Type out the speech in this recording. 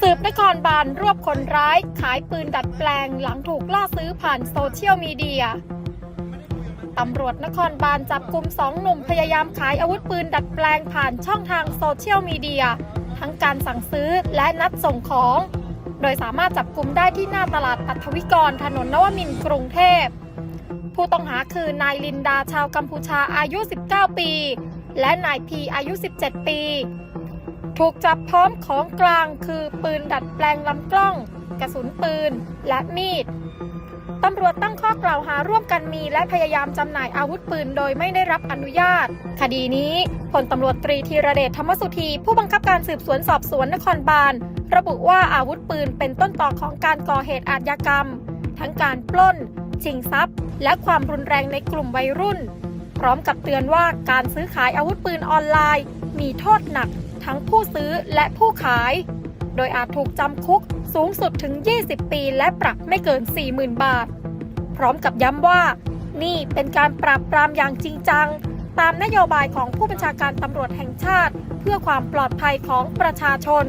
สืบนครบาลรวบคนร้าย ขายปืนดัดแปลงหลังถูกล่อซื้อผ่านโซเชียลมีเดียตำรวจนครบาลจับกลุ่มสองหนุ่มพยายามขายอาวุธปืนดัดแปลงผ่านช่องทางโซเชียลมีเดีย ทั้งการสั่งซื้อและนัดส่งของ โดยสามารถจับกลุ่มได้ที่หน้าตลาดอัธวิกรถนนนวมินกรุงเทพ ผู้ต้องหาคือนายลินดาชาวกัมพูชาอายุ 19 ปี และนายพีอายุ 17 ปี ถูกจับพร้อมของกลางคือปืนดัดแปลงลำกล้อง กระสุนปืน และมีดตำรวจตั้งข้อกล่าวหาร่วมกันมี และพยายามจำหน่ายอาวุธปืนโดยไม่ได้รับอนุญาต คดีนี้พลตำรวจตรีธีรเดชธรรมสุธี ผู้บังคับการสืบสวนสอบสวนนครบาล ระบุว่าอาวุธปืนเป็นต้นต่อของการก่อเหตุอาชญากรรม ทั้งการปล้น ชิงทรัพย์ และความรุนแรงในกลุ่มวัยรุ่น พร้อมกับเตือนว่าการซื้อขายอาวุธปืนออนไลน์ มีโทษหนักทั้งผู้ซื้อและผู้ขาย โดยอาจถูกจำคุกสูงสุดถึง 20 ปี และปรับไม่เกิน 40,000 บาท พร้อมกับย้ำว่า นี่เป็นการปราบปรามอย่างจริงจัง ตามนโยบายของผู้บัญชาการตำรวจแห่งชาติ เพื่อความปลอดภัยของประชาชน